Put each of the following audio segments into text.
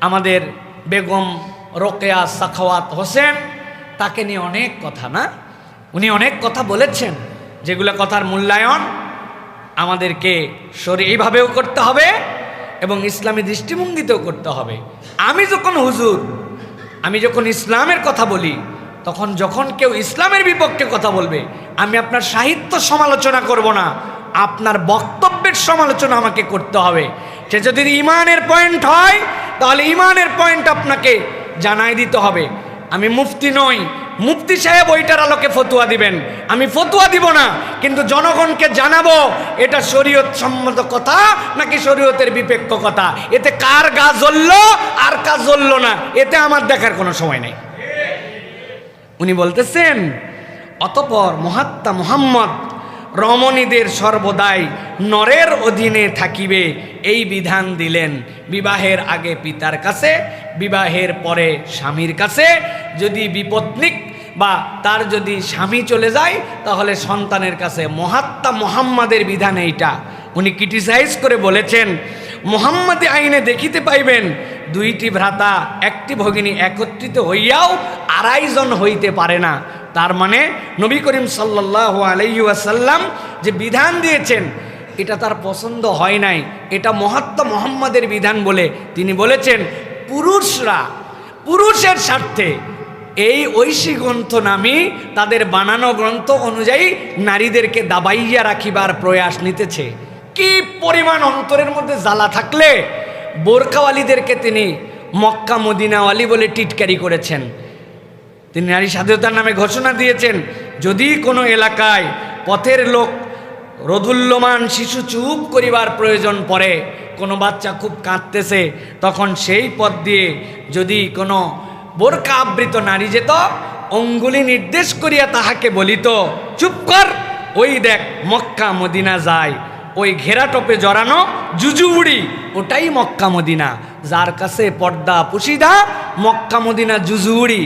আমাদের বেগম রোকেয়া সাখাওয়াত হোসেন, তাকে নিয়ে অনেক কথা, না? উনি অনেক কথা বলেছেন, যেগুলো কথার মূল্যায়ন আমাদেরকে এইভাবেও করতে হবে এবং ইসলামী দৃষ্টিভঙ্গিতেও করতে হবে। আমি যখন হুজুর, আমি যখন ইসলামের কথা বলি, তখন যখন কেউ ইসলামের বিপক্ষে কথা বলবে, আমি আপনার সাহিত্য সমালোচনা করব না। আপনার বক্তব্যের সমালোচনা আমাকে করতে হবে। সে যদি ইমানের পয়েন্ট হয়, তাহলে ইমানের পয়েন্ট আপনাকে জানাই দিতে হবে। আমি মুফতি নই। মুফতি সাহেব ওইটার আলোকে ফতুয়া দিবেন। আমি ফতুয়া দিব না, কিন্তু জনগণকে জানাব, এটা শরীয়ত সম্মত কথা নাকি শরীয়তের বিপেক্ষ কথা? এতে কার গা জ্বললো, আর কা জ্বললো না? এতে আমার দেখার কোনো সময় নেই। উনি বলতেছেন, অতপর মহাত্মা মোহাম্মদ রমণীদের সর্বদাই নরের অধীনে থাকিবে, এই বিধান দিলেন। বিবাহের আগে পিতার কাছে, বিবাহের পরে স্বামীর কাছে। যদি বিপত্নিক বা তার যদি স্বামী চলে যায়, তাহলে সন্তানের কাছে মহাত্মা মোহাম্মদের বিধান এইটা। উনি ক্রিটিসাইজ করে বলেছেন, মোহাম্মদী আইনে দেখিতে পাইবেন, দুইটি ভ্রাতা, একটি ভগিনী একত্রিত হইয়াও আড়াইজন হইতে পারে না। তার মানে নবী করিম সাল্লাহ আলাইসাল্লাম যে বিধান দিয়েছেন, এটা তার পছন্দ হয় নাই। এটা মহাত্মা মোহাম্মদের বিধান বলে তিনি বলেছেন, পুরুষরা পুরুষের স্বার্থে এই ঐশী গ্রন্থ নামি তাদের বানানো গ্রন্থ অনুযায়ী নারীদেরকে দাবাইয়া রাখিবার প্রয়াস নিতেছে। কি পরিমাণ অন্তরের মধ্যে জ্বালা থাকলে বোরকাওয়ালিদেরকে তিনি মক্কা মদিনাওয়ালি বলে টিটকারি করেছেন। তিনি নারী স্বাধীনতার নামে ঘোষণা দিয়েছেন, যদি কোনো এলাকায় পথের লোক রদুল্যমান শিশু চুপ করিবার প্রয়োজন পড়ে, কোনো বাচ্চা খুব কাঁদতেছে, তখন সেই পথ দিয়ে যদি কোনো বোরকা আবৃত নারী যেত, অঙ্গুলি নির্দেশ করিয়া তাহাকে বলিত, চুপ কর, ওই দেখ মক্কা মদিনা যায়, ওই ঘেরাটপে জড়ানো জুজুবুড়ি ওটাই মক্কা মদিনা, যার কাছে পর্দা পুশিদা মক্কা মদিনা জুজুবুড়ি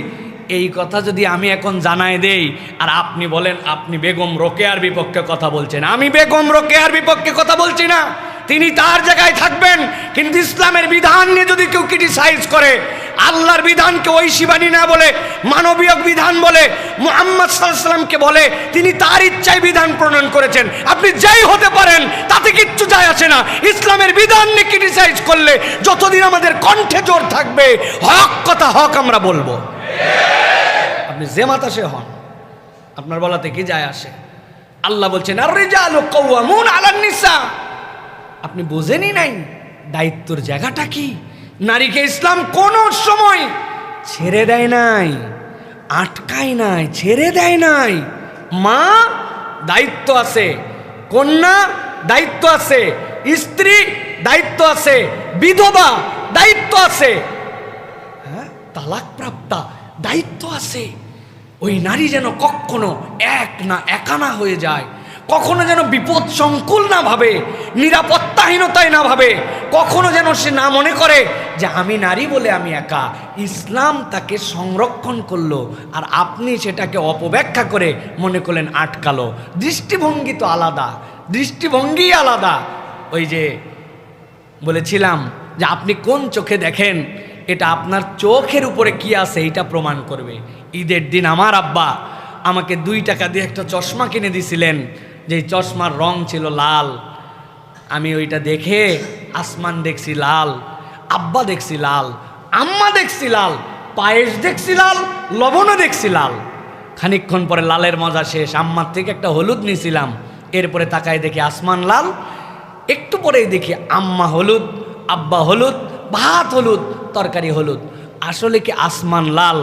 এই কথা যদি আমি এখন জানাই দেই, আর আপনি বলেন, আপনি বেগম রোকেয়ার বিপক্ষে কথা বলছেন। আমি বেগম রোকেয়ার বিপক্ষে কথা বলছি না। তিনি তার জায়গায় থাকবেন, কিন্তু ইসলামের বিধান নিয়ে যদি কেউ ক্রিটিসাইজ করে, আল্লাহর বিধানকে ঐশিবাণী না বলে, মানবীয় বিধান বলে, মোহাম্মদ সাল্লামকে বলে, তিনি তার ইচ্ছায় বিধান প্রণয়ন করেছেন। আপনি যাই হতে পারেন, তাতে কিচ্ছু যায় আসে না। ইসলামের বিধান নিয়ে ক্রিটিসাইজ করলে যতদিন আমাদের কণ্ঠে জোর থাকবে, হক কথা হক আমরা বলব। আপনি যে মাতাসে হন, আপনার বলাতে কি যায় আসে? আল্লাহ বলছেন আপনি বোঝেনই নাই দায়িত্বর জায়গাটা কি? নারীকে ইসলাম কোন সময় ছেড়ে দেয় নাই, আটকায় নাই, ছেড়ে দেয় নাই। মা, দায়িত্ব আছে। কন্যা, দায়িত্ব আছে। স্ত্রী, দায়িত্ব আছে। বিধবা, দায়িত্ব আছে। হ্যাঁ তালাক প্রাপ্তা দায়িত্ব আছে। ওই নারী যেন কখনো এক না একা না হয়ে যায়, কখনো যেন বিপদ সংকুল না ভাবে, নিরাপত্তাহীনতায় না ভাবে, কখনো যেন সে না মনে করে যে আমি নারী বলে আমি একা। ইসলাম তাকে সংরক্ষণ করল আর আপনি সেটাকে অপব্যাখ্যা করে মনে করলেন আটকালো। দৃষ্টিভঙ্গি তো আলাদা দৃষ্টিভঙ্গি আলাদা। ওই যে বলেছিলাম যে আপনি কোন চোখে দেখেন? এটা আপনার চোখের উপরে কি আছে এটা প্রমাণ করবে। ঈদের দিন আমার আব্বা আমাকে দুই টাকা দিয়ে একটা চশমা কিনে দিছিলেন যে চশমার রং ছিল লাল। আমি ওইটা দেখে আসমান দেখছি লাল, আব্বা দেখছি লাল, আম্মা দেখছি লাল, পায়েস দেখছি লাল, লবণও দেখছি লাল। খানিকক্ষণ পরে লালের মজা শেষ, আম্মার থেকে একটা হলুদ নিয়েছিলাম এরপরে তাকায় দেখি আসমান লাল, একটু পরেই দেখি আম্মা হলুদ, আব্বা হলুদ, ভাত হলুদ তরকারি হলুদ। আসলে কি আসমান লাল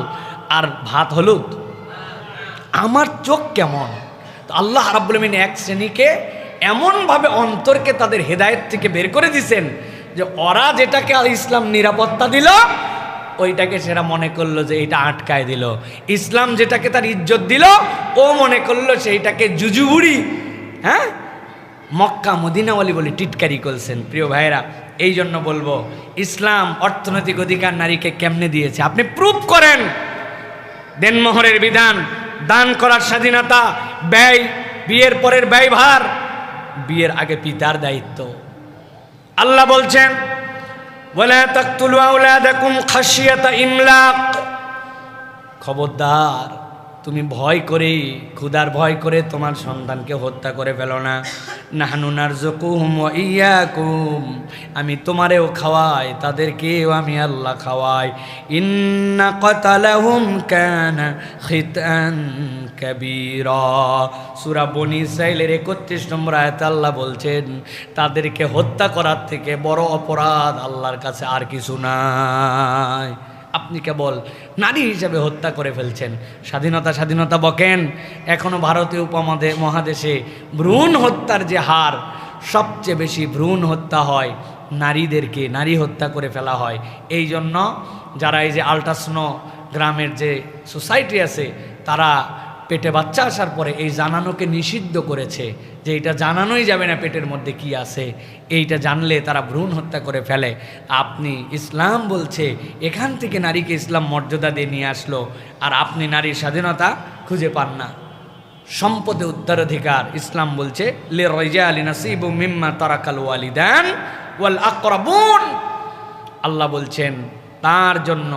আর ভাত হলুদ? আমার চোখ কেমন? আল্লাহ রাব্বুল আমিন এক শ্রেণীকে এমনভাবে অন্তরকে তাদের হেদায়েত থেকে বের করে দিছেন যে ওরা যেটাকে ইসলাম নিরাপত্তা দিল, ওইটাকে সেটা মনে করল যে এটা আটকায় দিল। ইসলাম যেটাকে তার ইজ্জত দিল, ও মনে করল সেইটাকে জুজুবুড়ি হ্যাঁ? মক্কা, মদিনাওয়ালি বলে টিটকারি করছেন। প্রিয় ভাইরা এই জন্য বলব ইসলাম অর্থনৈতিক অধিকার নারীকে কেমনে দিয়েছে? আপনি প্রুফ করেন। দেনমোহরের বিধান, দান করার স্বাধীনতা, ব্যয়, বিয়ের পরের ব্যয়ভার, বিয়ের আগে পিতার দায়িত্ব। আল্লাহ বলছেন খবরদার। তুমি ভয় করে, ক্ষুধার ভয় করে তোমার সন্তানকে হত্যা করে ফেলো না। নাহানুনার জকুম ইয়াকুম। আমি তোমারেও খাওয়াই, তাদেরকেও আমি আল্লাহ খাওয়াই। ইন্না কতালাহুম কানা খিতান কাবীরা। সূরা বনি ইসরাইলের 31 নম্বর আয়াতে আল্লাহ বলছেন, তাদেরকে হত্যা করার থেকে বড় অপরাধ আল্লাহর কাছে আর কিছু নাই। আপনি কেবল নারী হিসেবে হত্যা করে ফেলছেন। স্বাধীনতা স্বাধীনতা বকেন। এখনও ভারতীয় উপমাদে মহাদেশে ভ্রূণ হত্যার যে হার, সবচেয়ে বেশি ভ্রূণ হত্যা হয় নারীদেরকে, নারী হত্যা করে ফেলা হয়। এই জন্য যারা এই যে আল্ট্রাসনো গ্রামের যে সোসাইটি আছে, তারা পেটে বাচ্চা আসার পরে এই জানানোকে নিষিদ্ধ করেছে যে এটা জানানোই যাবে না পেটের মধ্যে কি আছে। এইটা জানলে তারা ভ্রূণ হত্যা করে ফেলে। আপনি ইসলাম বলছে, এখান থেকে নারীকে ইসলাম মর্যাদা দিয়ে নিয়ে আসলো, আর আপনি নারীর স্বাধীনতা খুঁজে পান না। সম্পদে উত্তরাধিকার, ইসলাম বলছে লে রজা আলী নাসিব মিম্মা তারাকাল ওয়ালিদান ওয়াল আকরাবুন। আল্লাহ বলছেন, তার জন্য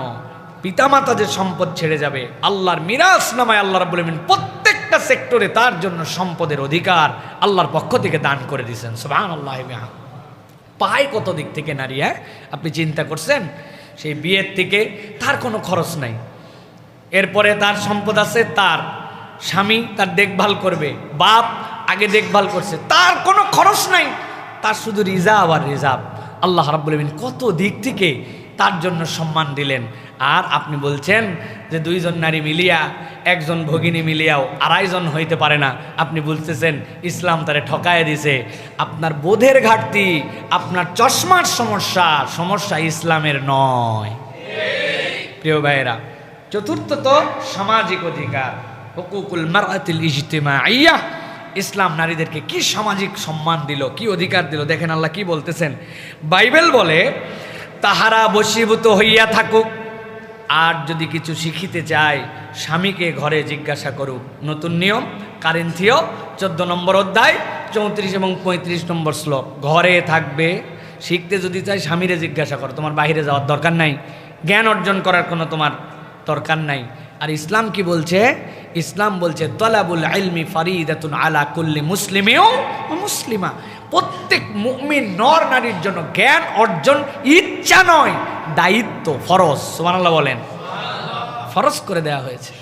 পিতামাতা যে সম্পদ ছেড়ে যাবে, আল্লাহর মিরাজ নামায় আল্লাহ আলামিন প্রত্যেকটা সেক্টরে তার জন্য সম্পদের অধিকার আল্লাহর পক্ষ থেকে দান করে দিয়েছেন। সুবহানাল্লাহ বিহাম পায় কত দিক থেকে নারী হ্যাঁ? আপনি চিন্তা করছেন? সেই বিয়ের থেকে তার কোনো খরচ নাই। এরপরে তার সম্পদ আছে তার স্বামী, তার দেখভাল করবে, বাপ আগে দেখভাল করছে, তার কোনো খরচ নাই। তার শুধু রিজার্ভ আর রিজার্ভ। আল্লাহ আলামিন কত দিক থেকে তার জন্য সম্মান দিলেন। আর আপনি বলছেন যে দুইজন নারী মিলিয়া, একজন ভগিনী মিলিয়াও আড়াইজন হইতে পারে না। আপনি বলতেছেন, ইসলাম তারে ঠকায় দিছে। আপনার বোধের ঘাটতি, আপনার চশমার সমস্যা সমস্যা ইসলামের নয়। প্রিয় ভাইয়েরা চতুর্থত সামাজিক অধিকার, হকুকুল মারাতিল ইজতেমা আইয়া ইসলাম নারীদেরকে কি সামাজিক সম্মান দিল, কি অধিকার দিল? দেখেন আল্লাহ কি বলতেছেন? বাইবেল বলে তাহারা বশীভূত হইয়া থাকুক। আর যদি কিছু শিখিতে চায়, স্বামীকে ঘরে জিজ্ঞাসা করুক। নতুন নিয়ম কারেন্থিও চোদ্দ নম্বর অধ্যায়, চৌত্রিশ এবং পঁয়ত্রিশ নম্বর শ্লোক। ঘরে থাকবে, শিখতে যদি চাই স্বামীরে জিজ্ঞাসা করো, তোমার বাহিরে যাওয়ার দরকার নাই? জ্ঞান অর্জন করার কোনো তোমার দরকার নাই? আর ইসলাম কি বলছে? ইসলাম বলছে, তলাবুল আলমি ফারিদাতুন আলা কুল্লি মুসলিমেও মুসলিমা। প্রত্যেক মুমিন নর নারীর জন্য জ্ঞান অর্জন, ইচ্ছা নয়, দায়িত্ব, ফরজ। সুবহানাল্লাহ বলেন। ফরজ করে দেওয়া হয়েছে।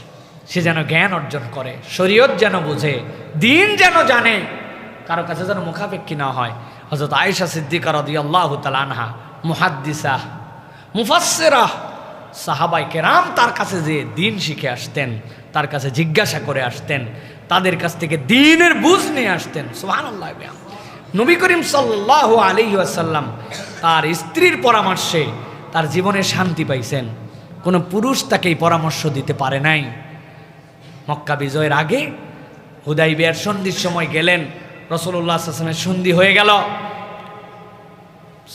সে যেন জ্ঞান অর্জন করে, শরীয়ত যেন বুঝে, দিন যেন জানে, কারও কাছে যেন মুখাপেক্ষী না হয়। হজরত আয়েশা সিদ্দিকা রাদিয়াল্লাহু তাআলা আনহা, মুহাদ্দিসা, মুফাসসিরা সাহাবাই কেরাম তার কাছে যে দিন শিখে আসতেন, তার কাছে জিজ্ঞাসা করে আসতেন, তাদের কাছ থেকে দিনের বুঝ নিয়ে আসতেন। সুবহানাল্লাহ বিহাম। নবী করিম সাল্লাহ আলাইহি আসাল্লাম তার স্ত্রীর পরামর্শে তার জীবনে শান্তি পাইছেন। কোনো পুরুষ তাকে এই পরামর্শ দিতে পারে নাই। মক্কা বিজয়ের আগে হুদাই বিয়ার সন্ধির সময় গেলেন রসুল্লাহ আসলামের সন্ধি হয়ে গেল।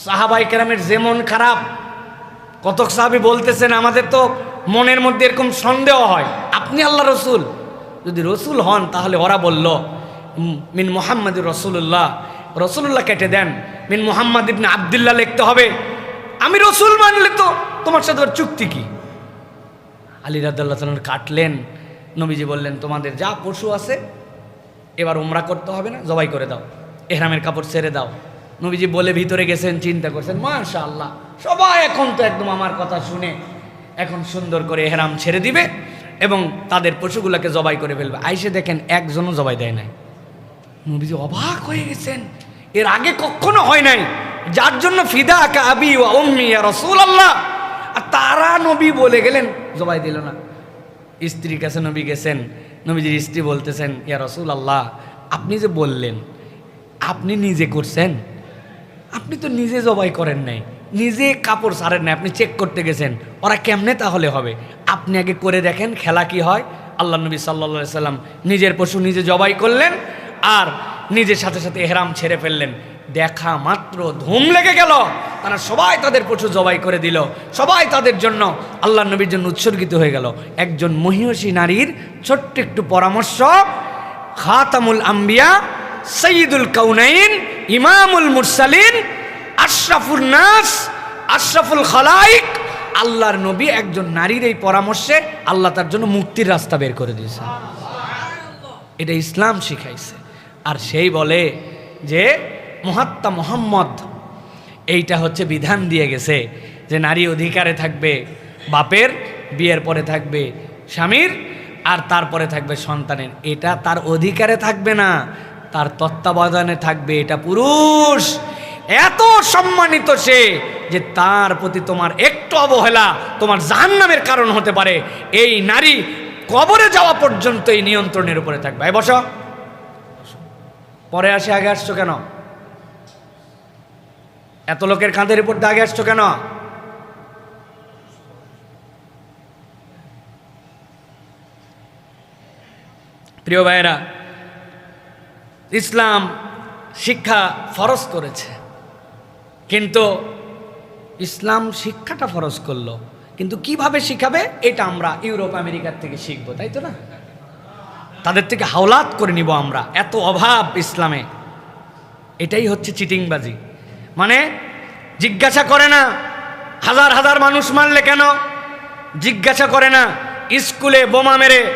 সাহাবাই কেরামের যে মন খারাপ, কতক সাহাবি বলতেছেন, আমাদের তো মনের মধ্যে এরকম সন্দেহ হয়। আপনি আল্লাহ রসুল। যদি রসুল হন, তাহলে ওরা বলল মিন মোহাম্মদ রসুল্লাহ রসুল্লাহ কেটে দেন। মিন মোহাম্মদ ইবনে আবদুল্লাহ লিখতে হবে, আমি রসুল মানলে তো তোমার সাথে ওর চুক্তি কি? আলী রাদ্দাল্লাহ তালন কাটলেন। নবীজি বললেন, তোমাদের যা পশু আছে, এবার উমরা করতে হবে না, জবাই করে দাও। এহরামের কাপড় ছেড়ে দাও। নবীজি বলে ভিতরে গেছেন, চিন্তা করছেন মাশা আল্লাহ সবাই এখন তো একদম আমার কথা শুনে এখন সুন্দর করে এহরাম ছেড়ে দিবে এবং তাদের পশুগুলোকে জবাই করে ফেলবে। আইসে দেখেন, একজনও জবাই দেয় নাই। নবীজি অবাক হয়ে গেছেন এর আগে কখনো হয় নাই। যার জন্য ফিদা কাবি ও রসুল আল্লাহ আর তারা নবী বলে গেলেন, জবাই দিল না। স্ত্রীর কাছে নবী গেছেন, নবীজির স্ত্রী বলতেছেন, ইয়া রসুল আল্লাহ আপনি যে বললেন, আপনি নিজে করছেন? আপনি তো নিজে জবাই করেন নাই, নিজে কাপড় সারেন নাই, আপনি চেক করতে গেছেন। ওরা কেমনে তাহলে হবে? আপনি আগে করে দেখেন, খেলা কি হয়? আল্লাহ নবী সাল্লা সাল্লাম নিজের পশু নিজে জবাই করলেন, আর নিজের সাথে সাথে এহরাম ছেড়ে ফেললেন। দেখা মাত্র ধুম লেগে গেল। তারা সবাই তাদের পশু জবাই করে দিল। সবাই তাদের জন্য আল্লাহ নবীর জন্য উৎসর্গিত হয়ে গেল। একজন মহিষী নারীর ছোট্ট একটু পরামর্শ, খাতামুল আম্বিয়া, সঈদুল কাউনাইন, ইমামুল মুরসালিন আশরাফুল নাস, আশরাফুল খালাইক। আল্লাহর নবী একজন নারীর এই পরামর্শে আল্লাহ তার জন্য মুক্তির রাস্তা বের করে দিয়েছে। এটা ইসলাম শিখাইছে। আর সেই বলে যে, মহাত্মা মোহাম্মদ। এইটা হচ্ছে বিধান দিয়ে গেছে যে নারী অধিকারে থাকবে, বাপের বিয়ের পরে থাকবে, স্বামীর আর তারপরে থাকবে সন্তানের। এটা তার অধিকারে থাকবে না, তার তত্ত্বাবধানে থাকবে, এটা পুরুষ। এত সম্মানিত সে যে তার প্রতি তোমার একটু অবহেলা তোমার জাহান্নামের কারণ হতে পারে। এই নারী কবরে যাওয়া পর্যন্ত এই নিয়ন্ত্রণের উপরে থাকবে। বসো। পরে আসে আগে আসছো কেন? এত লোকের কাঁধের উপর দাগে আসছো কেন? প্রিয় ভাইয়েরা, ইসলাম শিক্ষা ফরজ করেছে। কিন্তু ইসলাম শিক্ষাটা ফরজ করল। কিন্তু কীভাবে শিখাবে? এটা আমরা ইউরোপ, আমেরিকার থেকে শিখব, তাই তো না? তাদের থেকে হাওলাত করে নিব আমরা, এত অভাব ইসলামে। এটাই হচ্ছে চিটিংবাজি। মানে জিজ্ঞাসা করে না, হাজার হাজার মানুষ মারলে কেন? জিজ্ঞাসা করে না, স্কুলে বোমা মেরে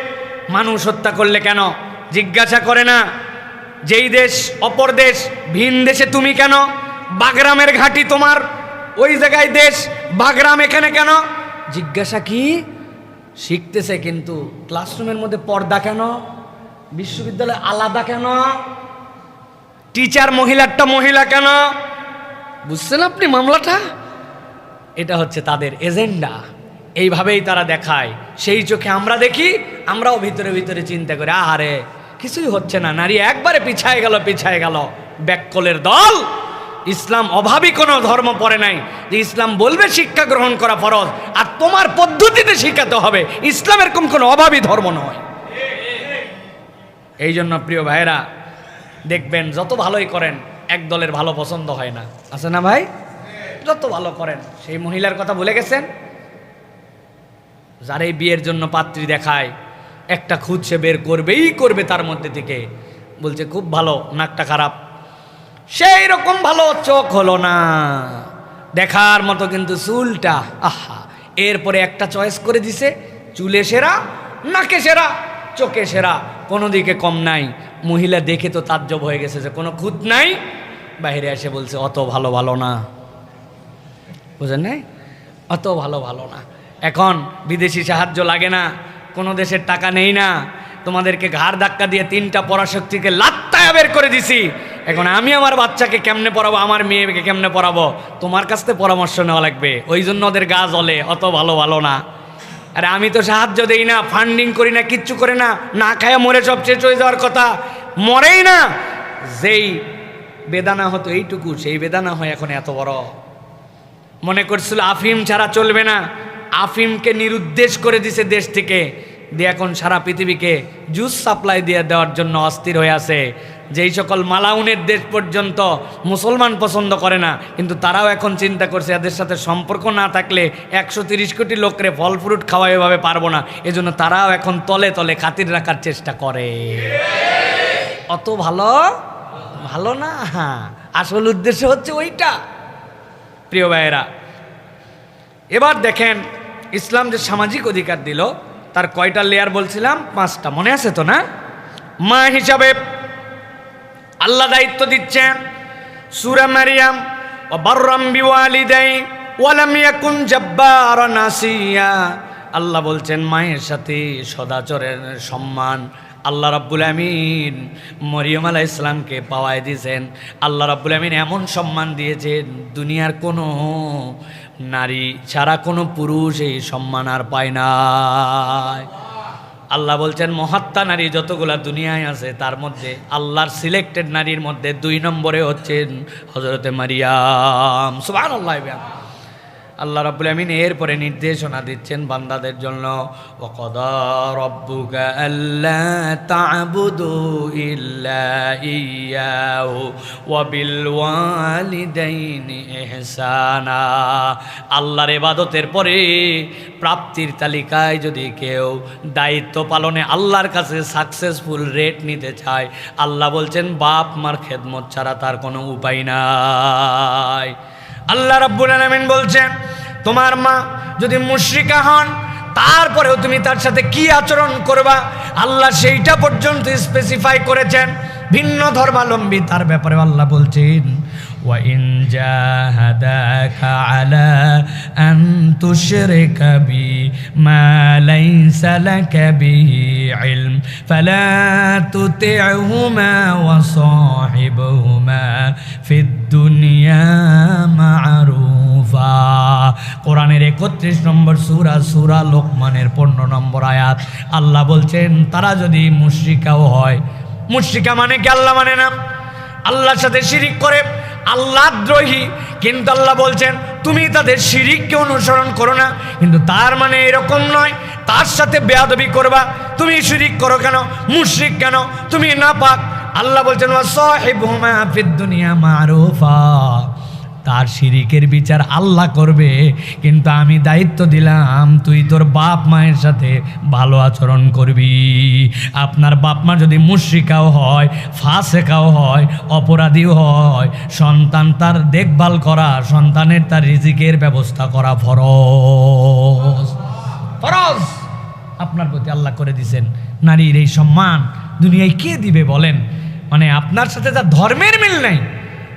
মানুষ হত্যা করলে কেন? জিজ্ঞাসা করে না, যেই দেশ অপর দেশ, ভিন দেশে তুমি কেন? বাগরামের ঘাঁটি তোমার, ওই জায়গায় দেশ, বাগরাম এখানে কেন? জিজ্ঞাসা কি? শিখতেছে কিন্তু ক্লাসরুমের মধ্যে পর্দা কেন? বিশ্ববিদ্যালয় আলাদা কেন? টিচার মহিলারটা মহিলা কেন? বুঝছেন আপনি মামলাটা? এটা হচ্ছে তাদের এজেন্ডা। এইভাবেই তারা দেখায়। সেই চোখে আমরা দেখি, আমরাও ভিতরে ভিতরে চিন্তা করি, আহারে, কিছুই হচ্ছে না। নারী একবারে পিছায় গেল পিছায় গেল। ব্যাককলের দল ইসলাম অভাবী কোনো ধর্ম পড়ে নাই। যে ইসলাম বলবে শিক্ষা গ্রহণ করা ফরজ, আর তোমার পদ্ধতিতে শিখাতে হবে। ইসলাম এরকম কোনো অভাবী ধর্ম নয়। এই জন্য প্রিয় ভাইরা দেখবেন যত ভালোই করেন, এক দলের ভালো পছন্দ হয় না। আছে না ভাই? যত ভালো করেন, সেই মহিলার কথা ভুলে গেছেন? যার এই বিয়ের জন্য পাত্রী দেখায়, একটা খুদ সে বের করবেই করবে তার মধ্যে থেকে। বলছে, খুব ভালো, নাকটা খারাপ। সেই রকম ভালো চোখ হলো না। দেখার মতো কিন্তু চুলটা, আহা, এরপরে একটা চয়েস করে দিছে, চুলে সেরা, নাকে সেরা, চোখে সেরা, কোনো দিকে কম নাই। মহিলা দেখে তো তাজ্জব হয়ে গেছে যে কোনো খুঁত নাই। বাইরে এসে বলছে, অত ভালো ভালো না। বুঝেন নাই? অত ভালো ভালো না। এখন বিদেশি সাহায্য লাগে না, কোনো দেশের টাকা নেই না। তোমাদেরকে ঘাড় ধাক্কা দিয়ে তিনটা পরাশক্তিকে লাত্তায় বের করে দিছি। এখন আমি আমার বাচ্চাকে কেমনে পড়াবো? আমার মেয়েকে কেমনে পড়াবো? তোমার কাছ থেকে পরামর্শ নেওয়া লাগবে। ওই জন্য ওদের গা জ্বলে, অত ভালো ভালো না। আরে আমি তো সাহায্য দেই না ফান্ডিং করি না, কিচ্ছু করে না না খায় মরে সব শেষ হয়ে যাওয়ার কথা। মরেই না। যেই বেদানা হতো এইটুকু, সেই বেদানা হয় এখন এত বড়। মনে করছিল আফিম ছাড়া চলবে না। আফিমকে নিরুদ্দেশ করে দিছে দেশ থেকে। দিয়ে এখন সারা পৃথিবীকে জুস সাপ্লাই দিয়ে দেওয়ার জন্য অস্থির হয়ে আছে। যেই সকল মালাউনের দেশ পর্যন্ত মুসলমান পছন্দ করে না, কিন্তু তারাও এখন চিন্তা করছে এদের সাথে সম্পর্ক না থাকলে একশো তিরিশ কোটি লোকরে ফল ফ্রুট খাওয়া এভাবে পারব না। এজন্য তারাও এখন তলে তলে খাতির রাখার চেষ্টা করে। অত ভালো? ভালো না? হ্যাঁ আসল উদ্দেশ্য হচ্ছে ওইটা। প্রিয় ভাইয়েরা, এবার দেখেন ইসলাম যে সামাজিক অধিকার দিল তার কয়টা লেয়ার বলছিলাম? পাঁচটা। মনে আছে তো না? মা হিসাবে আল্লাহ দায়িত্ব দিচ্ছেন। সুরা মারিয়াম ও বাররাম ওয়ালাম ইয়াকুন জাব্বারা নাসিয়া। আল্লাহ বলছেন, মায়ের সাথে সদাচরের সম্মান আল্লাহ রাব্বুল আমিন মরিয়ম আলাহ ইসলামকে পাওয়ায় দিয়েছেন। আল্লাহ রাব্বুল আমিন এমন সম্মান দিয়েছেন, দুনিয়ার কোনো নারী ছাড়া কোনো পুরুষ এই সম্মান আর পায় না। আল্লাহ বলছেন, মহাত্মা নারী যতগুলা দুনিয়ায় আছে, তার মধ্যে আল্লাহর সিলেক্টেড নারীর মধ্যে দুই নম্বরে হচ্ছেন হজরতে মারিয়াম। সুবাহ আল্লাহ আল্লাহ রাব্বুল আমিন এরপরে নির্দেশনা দিচ্ছেন বান্দাদের জন্য আল্লাহর ইবাদতের পরে প্রাপ্তির তালিকায় যদি কেউ দায়িত্ব পালনে আল্লাহর কাছে সাকসেসফুল রেট নিতে চায়, আল্লাহ বলছেন, বাপ মার খেদমত ছাড়া তার কোনো উপায় নাই। আল্লাহ রাব্বুল আলামিন বলছেন, তোমার মা যদি মুশরিকা হন, তারপরেও তুমি তার সাথে কি আচরণ করবা? আল্লাহ সেইটা পর্যন্ত স্পেসিফাই করেছেন, ভিন্ন ধর্মালম্বী তার ব্যাপারে আল্লাহ বলছেন। وإن جاهداك على أن تشرك بي ما ليس لك به علم فلا تطعهما وصاحبهما في الدنيا معروفا কোরআনের একত্রিশ নম্বর সুরা সুরা লোকমানের পনেরো নম্বর আয়াত আল্লাহ বলছেন তারা যদি মুশ্রিকাও হয় মুশ্রিকা মানে কি আল্লাহ মানে না আল্লাহর সাথে শিরিক করে আল্লাহ দ্রোহী। কিন্তু আল্লাহ বলছেন, তুমি তাদের শিরিককে অনুসরণ করো না। কিন্তু তার মানে এরকম নয়। তার সাথে বেয়াদবি করবা। তুমি শিরিক করো কেন? মুশরিক কেন? তুমি না পাক আল্লাহ বলছেন, ওয়া সাহেবুমা ফিদ দুনিয়া মারুফা। তার শিরিকের বিচার আল্লাহ করবে। কিন্তু আমি দায়িত্ব দিলাম, তুই তোর বাপ মায়ের সাথে ভালো আচরণ করবি। আপনার বাপ মা যদি মুশ্রিকাও হয়, ফাঁসেকাও হয়, অপরাধীও হয়, সন্তান তার দেখভাল করা, সন্তানের তার রিজিকের ব্যবস্থা করা ফরজ। ফরজ। আপনার প্রতি আল্লাহ করে দিছেন। নারীর এই সম্মান দুনিয়ায় কে দিবে বলেন? মানে আপনার সাথে তার ধর্মের মিল নাই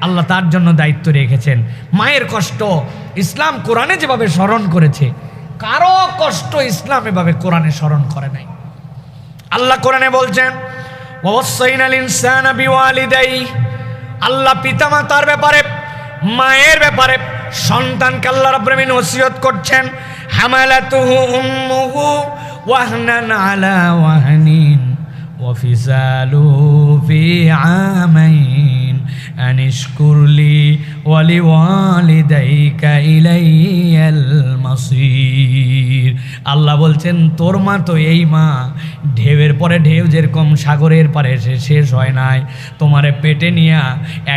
আল্লাহ তার জন্য দায়িত্ব রেখেছেন। মায়ের কষ্ট ইসলাম কোরআনে যেভাবে স্মরণ করেছে, কারও কষ্ট ইসলাম এভাবে কোরআনে স্মরণ করে নাই। আল্লাহ কোরআনে বলছেন আল্লাহ পিতামাতার ব্যাপারে, মায়ের ব্যাপারে সন্তানকে আল্লাহ রব্রমিন ওসিয়ত করছেন, হামালাতুহু ওয়াহনান আলা ওয়াহনিন ওয়াফিসালু ফি আমাইন أن اشكر لي ولوالديك إلي المصير আল্লাহ বলছেন তোর মা তো এই মা ঢেউয়ের পরে ঢেউ যেরকম সাগরের পারে এসে শেষ হয় নাই তোমারে পেটে নিয়া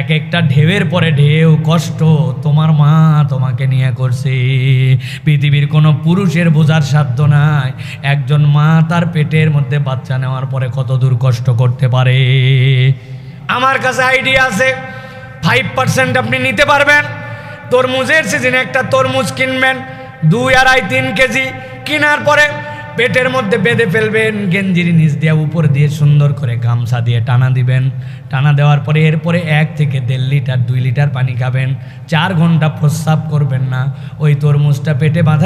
এক একটা ঢেউয়ের পরে ঢেউ কষ্ট তোমার মা তোমাকে নিয়ে করছে পৃথিবীর কোনো পুরুষের বোঝার সাধ্য নাই একজন মা তার পেটের মধ্যে বাচ্চা নেওয়ার পরে কত দূর কষ্ট করতে পারে আমার কাছে আইডিয়া আছে। ফাইভ পার্সেন্ট আপনি নিতে পারবেন। তরমুজের সিজনে একটা তরমুজ কিনবেন, দুই আড়াই তিন কেজি। কেনার পরে পেটের মধ্যে বেঁধে ফেলবেন, গেঞ্জির নিচ দিয়ে, উপর দিয়ে সুন্দর করে গামছা দিয়ে টানা দিবেন। টানা দেওয়ার পরে এরপরে এক থেকে দেড় লিটার, দুই লিটার পানি খাবেন। চার ঘণ্টা প্রস্রাব করবেন না। ওই তরমুজটা পেটে বাঁধা